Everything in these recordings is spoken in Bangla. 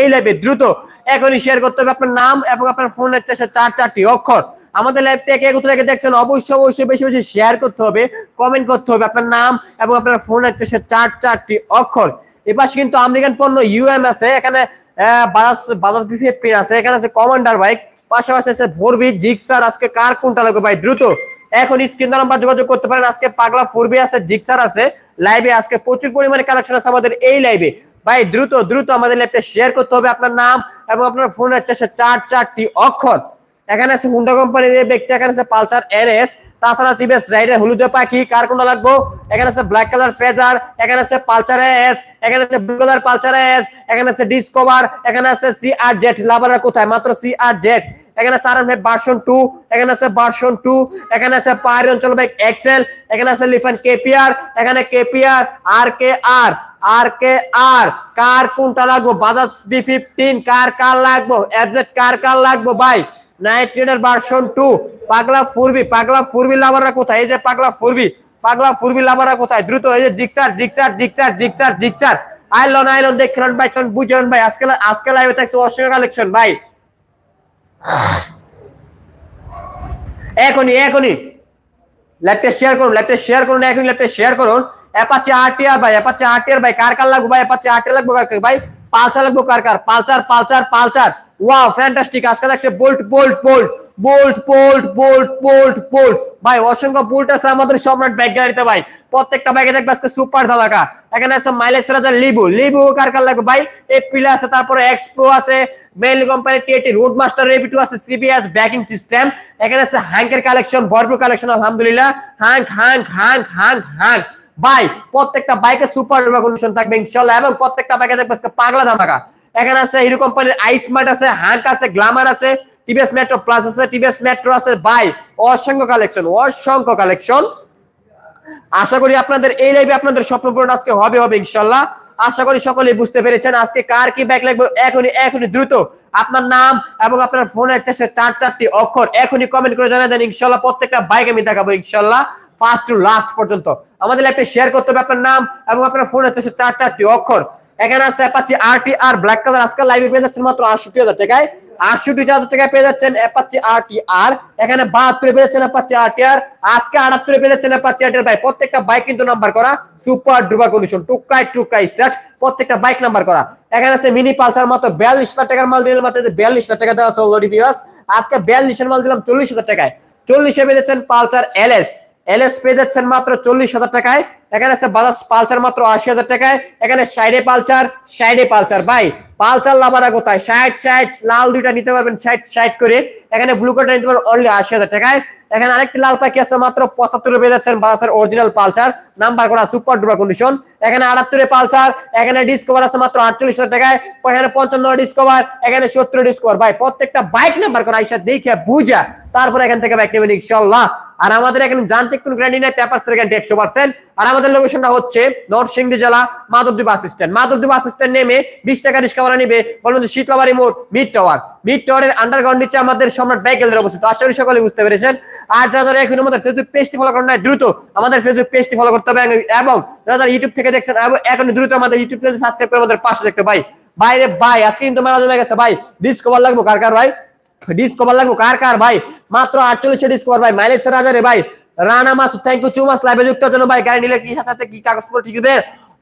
এই লাইভে দ্রুত এখনই শেয়ার করতে হবে আপনার নাম এবং আপনার ফোনের চাষে চার, চারটি অক্ষর। আমাদের কোথা থেকে দেখছেন, অবশ্যই অবশ্যই বেশি বেশি শেয়ার করতে হবে কমেন্ট করতে হবে আপনার নাম এবং আপনার ফোনের চাষে চার, চারটি অক্ষর। এপাশে কিন্তু আমেরিকান পণ্য ইউএম আছে, এখানে বাজাজ বাজাজ বিফিএফ আছে, এখানে আছে কমান্ডার বাইক পাশাপাশি আছে ফোরবি জিক্সার আজকে কার কোনটা লাগবে ভাই? দ্রুত। এখন স্ক্রিন নাম্বার যোগাযোগ করতে পারেন, আজকে পাগলা ফোরবি আছে জিক্সার আছে। লাইভে আজকে প্রচুর পরিমাণে কালেকশন আছে আমাদের এই লাইভে ভাই দ্রুত দ্রুত আমাদের লাইভটা শেয়ার করতে হবে আপনার নাম এবং আপনার ফোনের চাষে চার চারটি অক্ষর এখানে আছে হুন্ডা কোম্পানির ব্যক্তি এখানে আছে পালসার এনএস তাছাড়া টিভিএস রাইডার হলুদে পাখি কার কোনটা লাগবো এখানে আছে ব্ল্যাক কালার ফেজার এখানে আছে পালসার এস এখানে আছে ব্লু কালার পালসার এস এখানে আছে ডিসকভার এখানে আছে সি আর জেড লাভাররা কোথায় মাত্র সি আর জেড এখানে আছে আর ভার্সন টু এখানে আছে ভার্সন টু এখানে আছে পাহাড়ি অঞ্চল বাইক এক্সেল এখানে আছে লিফান কেপিআর এখানে কেপিআর আর কে আর আর কে আর কার কোনটা লাগবো? বাজাজ বি ফিফটিন কার কার লাগবো? এফজেড কার কার লাগবো? ভাই নাইট রাইডার ভার্সন টু পাগলা ফুরবি পাগলা ফুরবি লাভাররা কোথায়? এই যে পাগলা ফুরবি পাগলা ফুরবি লাভাররা কোথায়? দ্রুত, এই যে Gixxer Gixxer Gixxer Gixxer Gixxer আইলন আইলন দেখলেন ভাই চল বুঝলেন ভাই, আজকে আজকে লাইভে থাকছে অস্ট্রেলিয়া কালেকশন ভাই। এখনই এখনই। ল্যাপটপ শেয়ার করুন ল্যাপটপ শেয়ার করুন, এখনই ল্যাপটপ শেয়ার করুন। অ্যাপাচে আরটিআর ভাই অ্যাপাচে আরটিআর ভাই, কার কার লাগবে, ভাই? অ্যাপাচে আরটিআর লাগবে কার ভাই, পালসার লাগবে কার কার? Pulsar Pulsar Pulsar. Wow fantastic আজকে লাগছে bolt bolt bolt bolt bolt bolt bolt bolt ভাই, অসংখ্য বোল্ট আছে আমাদের সম্রাট ব্যাগ গাড়িতে, ভাই। প্রত্যেকটা ব্যাগে দেখবে আজকে সুপার ধামাকা। এখানে আছে মাইলেজ রাজার লিবু লিবু কার কার লাগবে, ভাই? এপিলে আছে, তারপরে এক্স প্রো আছে মেইল কোম্পানি টিএটি রোড মাস্টার রেবি টু আছে সিবিএস ব্যাকিং সিস্টেম এখানে আছে হ্যাঙ্কের কালেকশন ভরপুর কালেকশন আলহামদুলিল্লাহ। Hank hank hank hank hank ভাই, প্রত্যেকটা বাইকে সুপার রেভলিউশন থাকবে ইনশাআল্লাহ এবং প্রত্যেকটা বাইকে আজকে পাগলা ধামাকা। এখানে আছে হিরো কোম্পানির আইসমার্ট আছে হ্যাঙ্ক আছে গ্ল্যামার আছে টিভিএস মেট্রো প্লাস আছে টিভিএস মেট্রো আছে। ভাই, অসংখ্য কালেকশন অসংখ্য কালেকশন আশা করি আপনাদের এই লাইভে আপনাদের স্বপ্ন পূরণ আজকে হবে হবে ইনশাল্লাহ। আশা করি সকলেই বুঝতে পেরেছেন আজকে কার কি ব্যাগ লাগবে, এখনই এখনই দ্রুত আপনার নাম এবং আপনার ফোনের চেষ্টা চার চারটি অক্ষর এখনই কমেন্ট করে জানা দেন, ইনশাল্লাহ প্রত্যেকটা বাইক আমি দেখাবো, ইনশাল্লাহ। ফার্স্ট টু লাস্ট পর্যন্ত। আমাদের লাইভে শেয়ার করতে হবে আপনার নাম এবং আপনার ফোনের চেষ্টা চার চারটি অক্ষর। এখানে আছে Apache RT R black colour আজকাল লাইভে পেয়ে যাচ্ছেন মাত্র আটষট্টি হাজার টাকায়। আটষট্টি হাজার টাকায় পেয়ে যাচ্ছেন অ্যাপাচি আরটি আর এখানে বাহাত্তরে পেয়ে যাচ্ছেন অ্যাপাচি আরটি আর আজকে আটাত্তরে পেয়ে যাচ্ছেন অ্যাপাচি আরটি আর ভাই, প্রত্যেকটা বাইক কিন্তু নাম্বার করা। সুপার ডুবা কন্ডিশন টুকাই টুকাই স্টার্ট প্রত্যেকটা বাইক নাম্বার করা। এখানে আছে মিনি পালসার মাত্র বিয়াল্লিশ হাজার টাকার মাল দিলাম। মাত্র বিয়াল্লিশ হাজার টাকা দেওয়া আছে অলরেডি বিয়াস আজকে বিয়াল্লিশের মাল দিলাম চল্লিশ হাজার টাকায়। চল্লিশে পেয়ে যাচ্ছেন পালসার এলএস এলএস পেয়ে যাচ্ছেন মাত্র চল্লিশ হাজার টাকায়। এখানে আছে বাজাজ পালসার মাত্র আশি হাজার টাকায়। এখানে সাইডে পালসার সাইডে পালসার। ভাই, পালসার লাভারা কোথায়? ষাট ষাট লাল দুইটা নিতে পারবেন ষাট ষাট করে। এখানে ব্লু কার্ডটা নিতে পারবেন অনলি আশি হাজার টাকায়। এখানে আরেকটি লাল পাখি আছে মাত্র পঁচাত্তর পেয়ে যাচ্ছেন বাজাজের অরিজিনাল পালসার। নাম্বার করা সুপার ডুপার কন্ডিশন এখানে আটাত্তরে পালসার, এখানে ডিসকভার আছে মাত্র আটচল্লিশ হাজার টাকায়, এখানে পঞ্চান্ন ডিসকভার এখানে সত্তর ডিসকভার ভাই, প্রত্যেকটা বাইক নাম্বার করা আইসা দেখে বুঝা, তারপর এখান থেকে বাইক নেবেন ইনশাল্লাহ। আর আমাদের এখানে যান্ত্রিক কোন গ্যারান্টি নেই পেপার গ্যারান্টি একশো পার্সেন্ট আর আমাদের লোকেশনটা হচ্ছে নরসিংদী জেলা Madhabdi bus stand Madhabdi bus stand নেমে বিশ টাকা রিক্সা নিবে বলুন যে শীতলাবাড়ি মোড় মিড টাওয়ার মিড টাওয়ারের আন্ডারগ্রাউন্ড নিচে আমাদের সম্রাট বাইকেলদের অবস্থিত। আশা করি সকলে বুঝতে পেরেছেন। আর যারা যারা এখন আমাদের ফেসবুক পেজটি ফলো করেন দ্রুত আমাদের ফেসবুক পেজটি ফলো করতে হবে এবং যারা ইউটিউব থেকে দেখছেন এখন দ্রুত আমাদের ইউটিউব চ্যানেল সাবস্ক্রাইব করে আমাদের পাশে দেখতে ভাই, বাইরে, ভাই, আজকে কিন্তু মেলা জমে গেছে। ভাই ডিসকভার লাগবো কার কার, ভাই? ডিসকভার লাগবো কার কার, ভাই? মাত্র আটচল্লিশে ডিসকভার ভাই। মাইলেজ হাজারে, ভাই। রানা মাস থ্যাংক ইউ চু মাস লাইভে যুক্ত জন্য, ভাই, গাড়ি নিলে কি সাথে কি কাগজপত্র ঠিক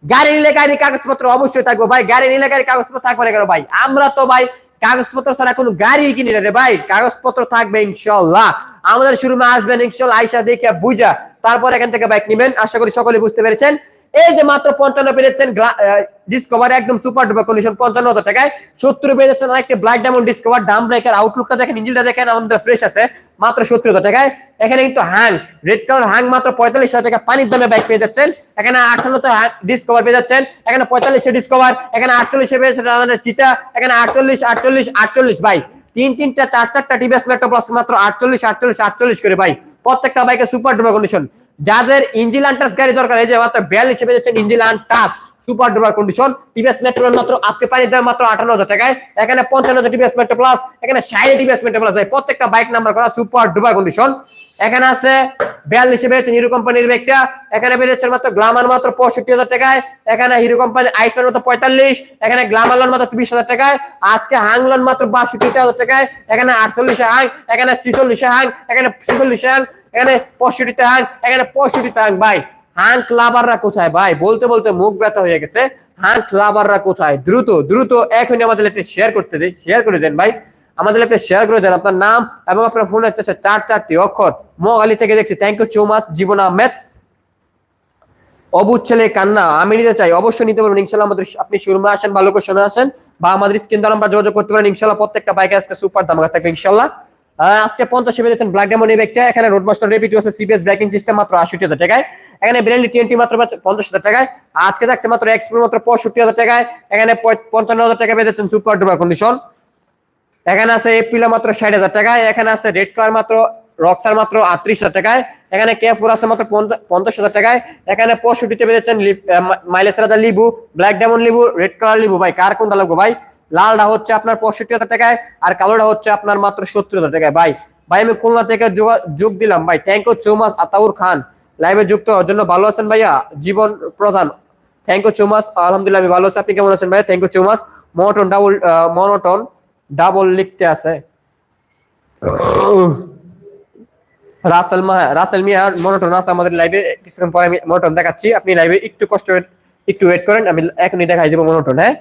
গাড়ি নিলে কাগজপত্র অবশ্যই থাকব, ভাই। গাড়ি নিলে কাগজপত্র থাকবে না কেন, ভাই? আমরা তো, ভাই কাগজপত্র ছাড়া কোনো গাড়ি কিনি রে ভাই। কাগজপত্র থাকবে ইনশাল্লাহ আমাদের শুরু আসবেন ইনশাল্লাহ আইসা দেখে বুঝা। তারপর এখান থেকে বাইক নেবেন। আশা করি সকলে বুঝতে পেরেছেন। এই যে মাত্র পঞ্চান্ন পেয়েছেন ডিসকভার একদম সুপার ডুপার কন্ডিশন পঞ্চান্ন হাজার টাকায়। সত্তর পেয়ে যাচ্ছেন আরেকটি black diamond Discover drum breaker আউটলুকটা দেখেন ইঞ্জিনটা দেখেন আমাদের ফ্রেশ আছে, মাত্র সত্তর হাজার টাকায়। এখানে কিন্তু হ্যাং রেড কালার হ্যাং মাত্র পঁয়তাল্লিশ হাজার টাকা, পানির দামে বাইক পেয়ে যাচ্ছেন। এখানে আটান্নতে ডিসকভার পেয়ে যাচ্ছেন। এখানে পঁয়তাল্লিশে ডিসকভার এখানে আটচল্লিশে পেয়ে যাচ্ছেন আমাদের চিতা এখানে আটচল্লিশ আটচল্লিশ আটচল্লিশ, ভাই। তিন, তিনটা, চার, চারটা টিভিএস প্লাস মাত্র আটচল্লিশ আটচল্লিশ আটচল্লিশ করে, ভাই। প্রত্যেকটা বাইকে সুপার ডুপার কন্ডিশন যাদের ইঞ্জিন টাচ গাড়ি দরকার, এই যে মাত্র বিয়াল্লিশ পেয়ে যাচ্ছেন engine touch super duper condition TVS Metro মাত্র আজকে পানির দাম মাত্র আটান্ন হাজার টাকায়, এখানে পঞ্চান্ন হাজার টিভিএস মেট্রো প্লাস এখানে ষাট টিভিএস মেট্রো প্লাস ভাই প্রত্যেকটা বাইক নাম্বার করা সুপার ডুপার কন্ডিশন এখানে আছে বিয়াল্লিশে পেয়েছেন হিরো কোম্পানির ব্যাগটা এখানে পেয়েছেন মাত্র গ্লামার মাত্র পঁয়ষট্টি হাজার টাকায়, এখানে হিরো কোম্পানি আইসম্যান মাত্র পঁয়তাল্লিশ, এখানে গ্লামার লোন মাত্র ত্রিশ হাজার টাকায়, আজকে হাং লোন মাত্র বাষট্টি হাজার টাকায়, এখানে আটচল্লিশে হাং এখানে ছিচল্লিশে হাং এখানে ছিচল্লিশে হাং এখানে পঁয়ষট্টিতে হাং এখানে পঁয়ষট্টিতে হাং ভাই। হাং ক্লাবাররা কোথায়, ভাই? বলতে বলতে মুখ ব্যথা হয়ে গেছে। হাং ক্লাবাররা কোথায়? দ্রুত দ্রুত এখনই আমাদের একটি শেয়ার করতে দিন শেয়ার করে দেন, ভাই। আমাদের একটা শেয়ার করে দেন আপনার নাম এবং আপনার ফোন হচ্ছে চার চারটি অক্ষর। মোগালি থেকে দেখছি থ্যাংক ইউ চৌমাস জীবন আহমেদ। অবুজ ছেলে, কান্না, আমি নিতে চাই, অবশ্যই নিতে পারবেন ইনশাল্লাহ আমাদের আপনি শোরুমে আসেন, ভালো কোশ্চেনে আসেন। বা আমাদের স্ক্রিন দ্বারা আমরা যোগাযোগ করতে পারেন ইনশাল্লাহ প্রত্যেকটা বাইকে আজকে সুপার দাম থাকবে ইনশাল্লাহ আজকে পঞ্চাশে পেয়েছেন ব্ল্যাক ডেমন এই এখানে রোডমাস্টার রেপিট আছে সিবিএস ব্রেকিং সিস্টেম মাত্র আশি হাজার টাকায়। এখানে ব্রেন্ডি টিএনটি মাত্র পঞ্চাশ হাজার টাকায়। আজকে থাকছে মাত্র এক্সপ্রো মাত্র পঁয়ষট্টি হাজার টাকায়। এখানে পঞ্চান্ন হাজার টাকা পেয়ে যাচ্ছেন সুপার ডুপার কন্ডিশন এখানে আছে এপ্রিলে মাত্র ষাট হাজার টাকায়। এখানে আছে রেড কালার মাত্র রক্সার মাত্র আটত্রিশ হাজার টাকায়। এখানে কে আছে মাত্র পঞ্চ- পঞ্চাশ হাজার টাকায়। এখানে পঁয়ষট্টিতে পেয়েছেন মাইলেজ রাজা লিবু ব্ল্যাক ডায়মন্ড লিবু রেড কালার লিবু ভাই, কার কোনটা লাগবে ভাই? লালটা হচ্ছে আপনার পঁয়ষট্টি হাজার টাকায়, আর কালোটা হচ্ছে আপনার মাত্র সত্তর হাজার টাকায়। ভাই ভাই, আমি খুলনা থেকে যোগা- দিলাম। ভাই thank you so much Ataur Khan. লাইভে যুক্ত হওয়ার জন্য ভালো আছেন ভাইয়া? জীবন প্রধান। থ্যাংক ইউ সো মাচ আলহামদুলিল্লাহ আমি ভালো আছি। আপনি কেমন আছেন ভাই? থ্যাংক ইউ সো মাচ মনোটন ডাবল মনোটন ডাবল লিখতে আছে। রাসেল মা, রাসেল মিয়া, মনোটন আছে আমাদের লাইভে কিছুক্ষণ পরে আমি মনোটন দেখাচ্ছি। আপনি লাইভে একটু কষ্ট একটু ওয়েট করেন, আমি এখনই দেখাই দেবো মনোটন হ্যাঁ?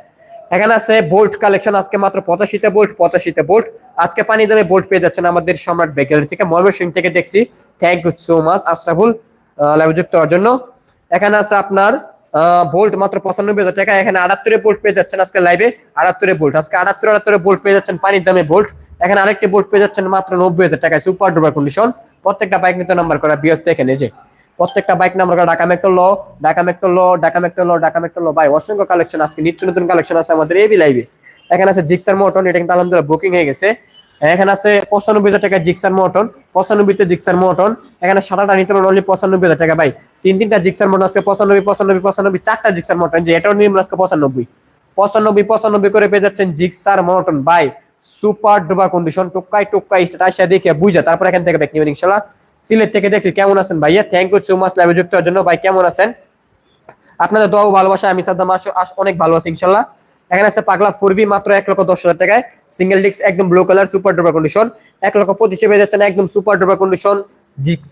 এখানে আছে বোল্ট কালেকশন আজকে মাত্র পঁচাশিতে বোল্ট পঁচাশিতে বোল্ট আজকে পানি দামে বোল্ট পেয়ে যাচ্ছেন আমাদের সম্রাট বেকারি থেকে ময়মনসিং থেকে দেখছি। Thank you so much Ashraful লাইভে যুক্ত হওয়ার জন্য। এখানে আছে আপনার বোল্ট মাত্র পঁচানব্বই হাজার টাকা। এখানে আটাত্তরে বোল্ট পেয়ে যাচ্ছেন আজকে লাইভে আটাত্তরে বোল্ট আজকে আটাত্তর, আটাত্তরে বোল্ট পেয়ে যাচ্ছেন পানির দামে বোল্ট এখানে আরেকটি বোল্ট পেয়ে যাচ্ছেন মাত্র নব্বই হাজার টাকায় সুপার ডুপার কন্ডিশন প্রত্যেকটা বাইক নিতে নাম্বার করা বিএস এখানে যে। প্রত্যেকটা বাইক নাম্বার ঢাকা মেট্রো ল, ঢাকা মেট্রো ল, ঢাকা মেট্রো ল, ঢাকা মেট্রো ল। ভাই, অসংখ্য কালেকশন আজকে, নিত্য নতুন কালেকশন আছে আমাদের এবি লাইভে এখানে আছে জিক্সার মোটন এটা কিন্তু আলহামদুলিল্লাহ বুকিং হয়ে গেছে। এখানে আছে পঁচানব্বই হাজার টাকা জিক্সার মোটন পঁচানব্বইতে জিক্সার মোটন এখানে সাদাটা নিতে পারেন অনলি পঁচানব্বই হাজার টাকা। ভাই তিন তিনটা জিক্সার মোটন আজকে পঁচানব্বই পঁচানব্বই পঁচানব্বই, চারটা জিক্সার মোটন যে এটাও নিয়ম আজকে পঁচানব্বই। পঁচানব্বই পঁচানব্বই করে পেয়ে যাচ্ছেন জিক্সার মোটন ভাই সুপার ডুবা কন্ডিশন টোকাই টোকাই সেটা আসা দেখে বুঝা, তারপর এখান থেকে ব্যাক নেবেন ইনশাল্লাহ সিলেট থেকে দেখছি, কেমন আছেন ভাইয়া? থ্যাংক ইউ সো মাচ লাইভে যুক্ত হওয়ার জন্য। ভাই, কেমন আছেন? আপনাদের দোয়া ও ভালোবাসা আমি সাদ্দাম অনেক ভালো আছি, ইনশাল্লাহ। এখানে আছে পাগলা ফোরবি, মাত্র এক লক্ষ দশ হাজার টাকায়। সিঙ্গেল ডিস্ক একদম blue colour super duper condition এক লক্ষ পঁচিশে পেয়ে যাচ্ছেন, একদম সুপার ডুপার কন্ডিশন ডিক্স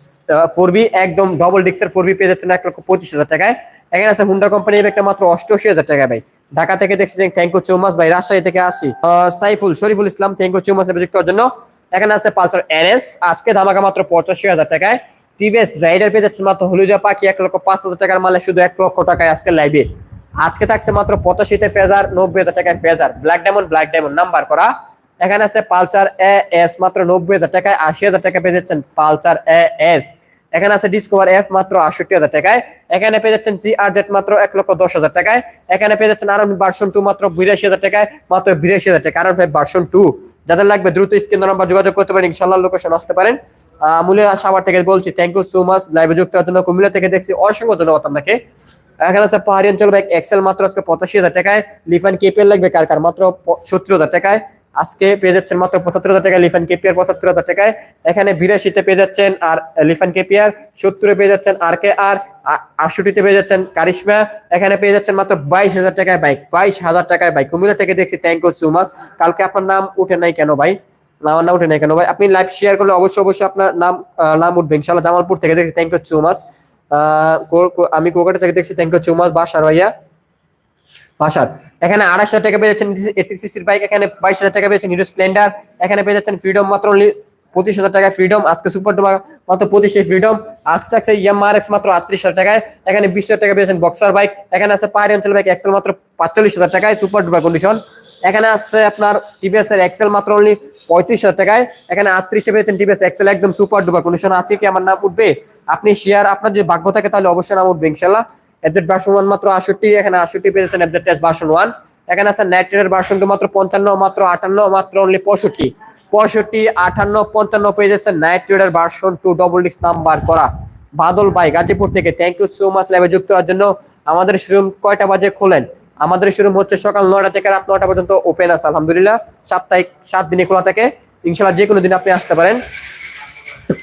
ফোরবি। একদম ডবল ডিক্সের ফোরবি পেয়ে যাচ্ছেন এক লক্ষ পঁচিশ হাজার টাকায়। এখানে আছে হুন্ডা কোম্পানির একটা মাত্র অষ্টআশি হাজার টাকা ভাই। ঢাকা থেকে দেখছি থ্যাংক ইউ সো মাচ ভাই। রাজশাহী থেকে আসি। Saiful, Shariful Islam thank you so much যুক্ত হওয়ার জন্য। এখানে আছে পালসার এনএস, আজকে ধামাকা মাত্র পঁচাশি হাজার টাকায়। টিভিএস রাইডার পেয়ে যাচ্ছে মাত্র হলুদিয়া পাখি, এক লক্ষ পাঁচ হাজার টাকার মালে শুধু এক লক্ষ টাকায় আজকে লাইভে। আজকে থাকছে মাত্র পঁচাশিতে ফেজার, নব্বই হাজার টাকায় Fazer. Black diamond black diamond, number করা। এখানে আছে পালসার এ এস মাত্র নব্বই হাজার টাকায় আশি হাজার টাকা পেয়ে যাচ্ছেন পালসার এ এস এখানে আছে ডিসকভার এফ, মাত্র আটষট্টি হাজার টাকায়। এখানে পেয়ে যাচ্ছেন জি আর জেড মাত্র এক লক্ষ দশ হাজার টাকায়। এখানে পেয়ে যাচ্ছেন আরন ভার্সন টু, মাত্র বিরাশি হাজার টাকায়। মাত্র বিরাশি হাজার টাকা আরন ফাইভ ভার্সন টু। যাদের লাগবে দ্রুত স্ক্রিন নাম্বার যোগাযোগ করতে পারেন ইনশাল্লাহ লোকেশন আসতে পারেন। আহ, সবার থেকে বলছি থ্যাংক ইউ সো মাচ লাইভে যুক্ত হওয়ার জন্য কুমিল্লা থেকে দেখছি অসংখ্য ধন্যবাদ আপনাকে। এখানে আছে পাহাড়ি অঞ্চল এক্সেল মাত্র আজকে পঁচাশি হাজার টাকায় লিফান কেপিএল লাগবে কার কার? মাত্র সত্তর হাজার টাকায়। আজকে পেয়ে যাচ্ছেন মাত্র পঁচাত্তর হাজার টাকায় লিফান কেপিআর, পঁচাত্তর হাজার টাকায়। এখানে বিরাশিতে পেয়ে যাচ্ছেন আর লিফান কেপিআর, সত্তরে পেয়ে যাচ্ছেন আর কে আর আটষট্টিতে পেয়ে যাচ্ছেন কারিশমা। এখানে পেয়ে যাচ্ছেন মাত্র বাইশ হাজার টাকায় বাইক, বাইশ হাজার টাকায় বাইক। কুমিল্লা থেকে দেখছি থ্যাংক ইউ সো মাচ কালকে আপনার নাম উঠে নাই কেন ভাই? আমার নাম উঠে নাই কেন ভাই? আপনি লাইভ শেয়ার করলে অবশ্যই অবশ্যই আপনার নাম নাম উঠবে। ইনশাল্লাহ জামালপুর থেকে দেখছি থ্যাংক ইউ সো মাচ আমি কোকাটা থেকে দেখছি থ্যাংক ইউ সো মাচ বাসার ভাইয়া। বাসার এখানে আড়াইশ হাজার টাকা পেয়ে যাচ্ছেন বাইক, এখানে বাইশ হাজার টাকা পেয়েছেন হিরো স্প্লেন্ডার এখানে পেয়ে যাচ্ছেন ফ্রিডম মাত্র পঁচিশ হাজার টাকায় ফ্রিডম আজকে সুপার ডুমা মাত্র পঁচিশে ফ্রিডম আজকে থাকছে ইয়ামার এক্স মাত্র আটত্রিশ হাজার টাকায়, এখানে বিশ হাজার টাকা পেয়েছেন বক্সার বাইক এখানে আছে পাহাড়ি অঞ্চল বাইক এক্সেল মাত্র পাঁচচল্লিশ হাজার টাকায় সুপার ডুপার কন্ডিশন এখানে আছে আপনার টিভিএস এর এক্সেল মাত্র অনলি পঁয়ত্রিশ হাজার টাকায়, এখানে আটত্রিশে পেয়েছেন টিভিএস এক্সেল একদম সুপার ডুপার কন্ডিশন আছে কি আমার নাম উঠবে? আপনি শেয়ার আপনার যদি ভাগ্য থাকে তাহলে অবশ্যই নাম উঠবে, ইনশাল্লাহ। এফজেড ভার্সন ওয়ান মাত্র আটষট্টি, এখানে আটষট্টি পেয়েছেন এফজেড টেস্ট ভার্সন ওয়ান এখানে আছে নাইট্রেটের ভার্সন টু মাত্র পঞ্চান্ন, মাত্র আটান্ন, মাত্র অনলি পঁয়ষট্টি। পঁয়ষট্টি, আটান্ন, পঞ্চান্ন পেয়ে যাচ্ছে নাইট্রেটের ভার্সন টু ডবল ডিক্স নাম্বার করা। বাদল ভাই, গাজীপুর থেকে থ্যাংক ইউ সো মাচ লাইভে যুক্ত হওয়ার জন্য আমাদের শোরুম কয়টা বাজে খোলেন? আমাদের শোরুম হচ্ছে সকাল নয়টা থেকে রাত নয়টা পর্যন্ত ওপেন আছে, আলহামদুলিল্লাহ। সাপ্তাহিক সাত দিনে খোলা থাকে। ইনশাল্লাহ যে কোনো দিন আপনি আসতে পারেন।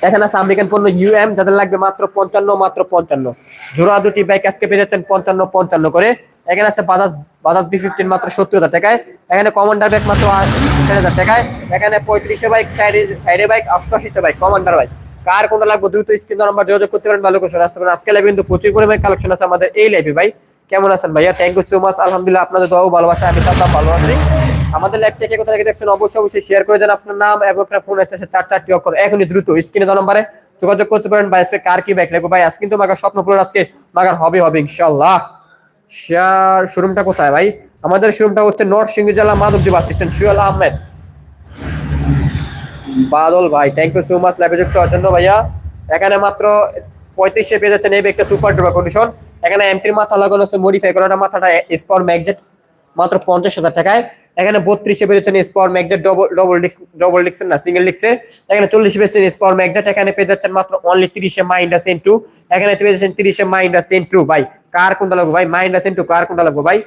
এখানে আছে আমেরিকান পণ্য ইউএম যাদের লাগবে মাত্র পঞ্চান্ন মাত্র পঞ্চান্ন। জোড়া দুটি বাইক আজকে পেয়ে যাচ্ছেন পঞ্চান্ন পঞ্চান্ন করে। এখানে আছে বাজাজ বাজাজ বি ফিফটিন মাত্র সত্তর হাজার টাকায়। এখানে কমান্ডার বাইক মাত্র ষাট হাজার টাকায়। এখানে পঁয়ত্রিশে বাইক সাইডে বাইক অষ্টআশিতে বাইক কমান্ডার বাইক কার কোনটা লাগবে দ্রুত স্ক্রিন নাম্বার যোগাযোগ করতে পারেন, ভালো কোশ্চেন আসতে পারেন। আজকে লাইভে কিন্তু প্রচুর পরিমাণে কালেকশন আছে আমাদের এই লাইভে ভাই। কেমন আছেন ভাইয়া? থ্যাংক ইউ সো মাচ আলহামদুলিল্লাহ, আপনাদের দোয়া ভালোবাসা, আমি তার ভালো আছি। আমাদের লাইভ কোথা থেকে দেখছেন অবশ্যই অবশ্যই শেয়ার করে দেন আপনার নাম এবং আপনার ফোন আসতেছে চার চারটি অক্ষর। এখনই দ্রুত স্ক্রিনে নম্বরে যোগাযোগ করতে পারেন। ভাই, আজকে কার কি বাইক লাগবে ভাই, আজকে কিন্তু মাগার স্বপ্ন পূরণ, আজকে মাগার হবে হবে ইনশাল্লাহ শেয়ার শোরুমটা কোথায় ভাই? আমাদের শোরুমটা হচ্ছে নর্থ সিংহ জেলা মাধবদী বাস স্ট্যান্ড সুয়াল আহমেদ। বাদল ভাই থ্যাংক ইউ সো মাচ লাইভে যুক্ত হওয়ার জন্য ভাইয়া। এখানে মাত্র পঁয়ত্রিশে পেয়ে যাচ্ছেন এই একটা সুপার ডুপার কন্ডিশন এখানে এমটির মাথা লাগানো আছে মডিফাই করাটা মাথাটা স্পার ম্যাগজেট মাত্র পঞ্চাশ হাজার টাকায়। এখানে বত্রিশে পেয়েছেন স্পার ম্যাগজেট ডবল ডবল ডিক্স না সিঙ্গেল ডিক্সের এখানে চল্লিশ পেয়েছেন স্পার ম্যাগজেট এখানে পেয়ে যাচ্ছেন মাত্র অনলি তিরিশে মাইন্ডা সেন টু এখানে পেয়ে যাচ্ছেন তিরিশে মাইন্ডা সেন টু ভাই। কার কোনটা লাগবো, ভাই? মাইন্ডা সেন টু কার কোনটা লাগবো, ভাই?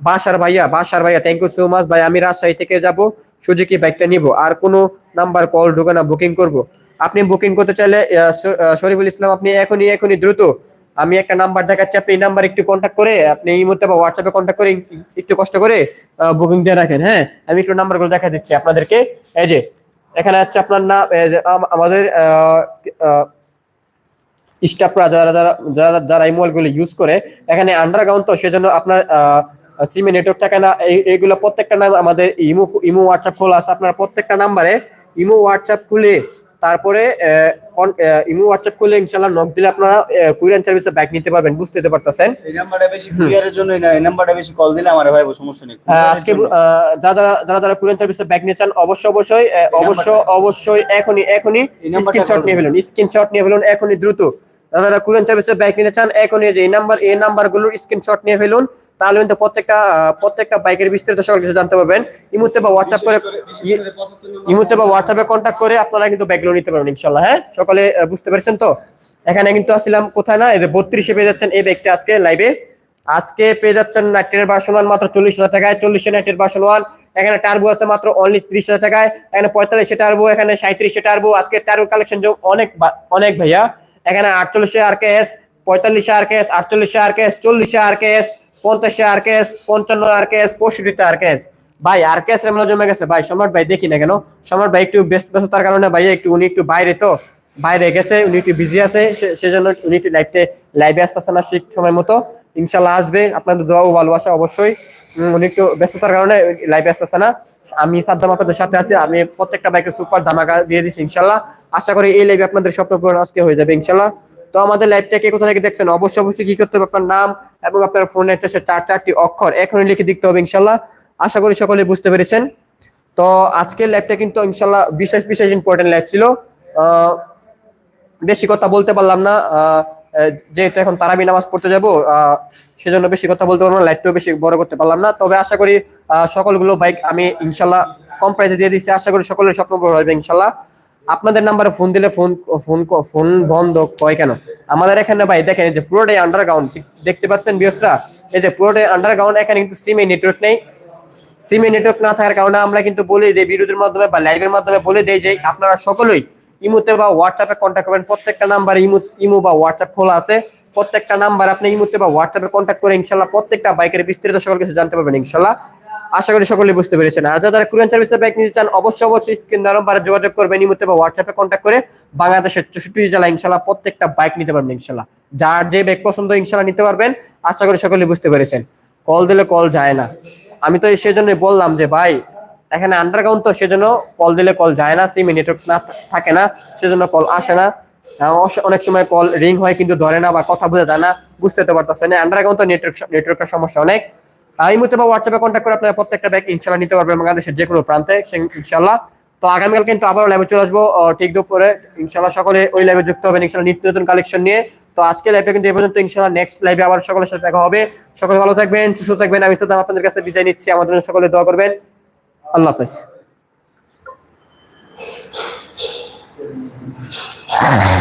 বাসার ভাইয়া বাসার ভাইয়া থ্যাংক ইউ সো মাচ ভাই। আমি রাজশাহী থেকে যাব, সুজুকি বাইকটা নিব। আর কোনো নাম্বার কল ঢোকে না বুকিং করব। আপনি বুকিং করতে চাইলে শরীফুল ইসলাম, আপনি এখনই এখনই দ্রুত আমি একটা নাম্বার দেখাচ্ছি, আপনি এই নাম্বার একটু কন্ট্যাক্ট করে, আপনি এই মুহূর্তে বা হোয়াটসঅ্যাপে কন্ট্যাক্ট করে একটু কষ্ট করে বুকিং দিয়ে রাখেন হ্যাঁ? আমি একটু নাম্বারগুলো দেখা দিচ্ছি আপনাদেরকে। এই যে, এখানে আছে আপনার নাম আমাদের স্টাফরা যারা যারা যারা যারা এই মোবাইলগুলো ইউজ করে, এখানে আন্ডারগ্রাউন্ড তো সেজন্য আপনার সিমে নেটওয়ার্ক থাকে না। এই- এইগুলো প্রত্যেকটা নাম আমাদের ইমো ইমো হোয়াটসঅ্যাপ খোলা আছে। আপনার প্রত্যেকটা নাম্বারে ইমো হোয়াটসঅ্যাপ খুলে তারপরে ইমো হোয়াটসঅ্যাপ করলে ইনশাল্লাহ নক দিলে আপনারা কুরিয়ান সার্ভিসে ব্যাক নিতে পারবেন বুঝতে পারতেছেন? এই নাম্বারটা বেশি কুরিয়ারের জন্যই না এই নাম্বারটা বেশি কল দিলে আমার ভাই সমস্যা নেই আজকে যারা যারা যারা কুরিয়ান সার্ভিসে ব্যাক নিয়ে চান অবশ্যই অবশ্যই অবশ্য অবশ্যই এখনই এখনই এই নাম্বারটা স্ক্রিনশট নিয়ে ফেলুন স্ক্রিনশট নিয়ে ফেলুন এখনই দ্রুত। যারা কুরিয়ান সার্ভিসে ব্যাক নিতে চান এখনই যে এই নাম্বার এই নাম্বারগুলোর স্ক্রিনশট নিয়ে ফেলুন। তাহলে কিন্তু প্রত্যেকটা প্রত্যেকটা বাইকের বিস্তারিত সকল কিছু জানতে পারবেন। ইমুতে বা হোয়াটসঅ্যাপ করে ইমুতে বা হোয়াটসঅ্যাপে কন্ট্যাক্ট করে আপনারা কিন্তু ব্যাগগুলো নিতে পারবেন ইনশাল্লাহ হ্যাঁ? সকলে বুঝতে পেরেছেন তো? এখানে কিন্তু আসছিলাম কোথায় না? এই যে বত্রিশে পেয়ে যাচ্ছেন এই ব্যাগটা আজকে লাইভে আজকে পেয়ে যাচ্ছেন নাইটের ভার্সন ওয়ান মাত্র চল্লিশ হাজার টাকায়। চল্লিশে নাইটের ভার্সন ওয়ান এখানে টার্বো আছে মাত্র অনলি ত্রিশ হাজার টাকায়। এখানে পঁয়তাল্লিশে টার্বো এখানে সাঁত্রিশে টার্বো আজকে টার্বো কালেকশন অনেক অনেক ভাইয়া। এখানে আটচল্লিশে আর কে এস পঁয়তাল্লিশে আর কে এস আটচল্লিশে আর কে এস চল্লিশে আর কে এস পঞ্চান্ন ভাই ভাই দেখি না কেন। কারণে ভাই, একটু আসতেছে না ঠিক সময় মতো। আসবে। আপনাদের অবশ্যই। উনি একটু ব্যস্ততার কারণে আসতেছে না। আমি আপনাদের সাথে আছি। আমি প্রত্যেকটা সুপার দিয়ে দিচ্ছি ইনশাল্লাহ। আশা করি এই লাইভে আপনাদের স্বপ্ন পূরণ আজকে হয়ে যাবে ইনশাল্লাহ। তো আমাদের লাইভটা কে কোথা থেকে দেখছেন? অবশ্যই অবশ্যই কি করতে হবে আপনার নাম এবং আপনার ফোনের চাষে চার, চারটি অক্ষর এখনই লিখে দিতে হবে, ইনশাল্লাহ। আশা করি সকলে বুঝতে পেরেছেন। তো আজকের লাইভটা কিন্তু ইনশাল্লাহ বিশেষ বিশেষ ইম্পর্টেন্ট লাইভ ছিল। বেশি কথা বলতে পারলাম না। যেহেতু এখন তারাবি নামাজ পড়তে যাব সেজন্য বেশি কথা বলতে পারলাম না লাইভটাও বেশি বড় করতে পারলাম না। তবে আশা করি সকলগুলো বাইক আমি ইনশাল্লাহ কম প্রাইসে দিয়ে দিচ্ছি আশা করি সকলের স্বপ্ন পূরণ হবে, ইনশাল্লাহ। আপনাদের নাম্বারে ফোন দিলে ফোন ফোন ফোন বন্ধ হয় কেন? আমাদের এখানে ভাই দেখেন যে পুরোটাই আন্ডারগ্রাউন্ড দেখতে পাচ্ছেন বিয়সরা এই যে পুরোটাই আন্ডারগ্রাউন্ড এখানে কিন্তু সিমে নেটওয়ার্ক নেই। সিমে নেটওয়ার্ক না থাকার কারণে আমরা কিন্তু বলে দিই বিরোধের মাধ্যমে বা লাইভের মাধ্যমে বলে দেই যে আপনারা সকলেই ইমুতে বা হোয়াটসঅ্যাপে কন্ট্যাক্ট করবেন। প্রত্যেকটা নাম্বার ইমু ইমু বা হোয়াটসঅ্যাপ খোলা আছে। প্রত্যেকটা নাম্বার আপনি ইমুতে বা হোয়াটসঅ্যাপে কন্ট্যাক্ট করে ইনশাল্লাহ প্রত্যেকটা বাইকের বিস্তারিত সকল কিছু জানতে পারবেন ইনশাল্লাহ। আশা করি সকলে বুঝতে পেরেছেন। আর যারা কুরিয়ান সার্ভিসের বাইক নিতে চান, অবশ্যই অবশ্যই স্ক্রিন নাম্বারে যোগাযোগ করবেন ইমুতে বা হোয়াটসঅ্যাপে কন্ট্যাক্ট করে বাংলাদেশের চৌষট্টি জেলা ইনশাল্লাহ প্রত্যেকটা বাইক নিতে পারবেন ইনশাল্লাহ। যার যে বাইক পছন্দ ইনশাল্লাহ নিতে পারবেন। আশা করি সকলে বুঝতে পেরেছেন। কল দিলে কল যায় না। আমি তো সেজন্যই বললাম যে, ভাই, এখানে আন্ডারগ্রাউন্ড তো সেজন্য কল দিলে কল যায় না সিম নেটওয়ার্ক না থাকে না, সেজন্য কল আসে না। অনেক সময় কল রিং হয় কিন্তু ধরে না বা কথা বোঝা যায় না, বুঝতে পারতেছে না আন্ডারগ্রাউন্ড তো নেটওয়ার্ক নেটওয়ার্কের সমস্যা অনেক। এই মুহূর্তে বা হোয়াটসঅ্যাপে কন্ট্যাক্ট করে আপনারা প্রত্যেকটা ব্যাগ ইনশাল্লাহ নিতে পারবেন বাংলাদেশের যে কোনো প্রান্তে ইনশাল্লাহ তো আগামীকাল কিন্তু আবারও লাইভে চলে আসব ঠিক দুপুরে। ইনশাল্লাহ সকলে ওই লাইভে যুক্ত হবেন ইনশাল্লাহ নিত্য নতুন কালেকশন নিয়ে। তো আজকে লাইভটা কিন্তু এই পর্যন্ত ইনশাল্লাহ নেক্সট লাইভে আবার সকলের সাথে দেখা হবে। সকলে ভালো থাকবেন, সুস্থ থাকবেন। আমি সাদ্দাম আপনাদের কাছে বিদায় নিচ্ছি। আমাদের সকলে দোয়া করবেন। আল্লাহ হাফেজ।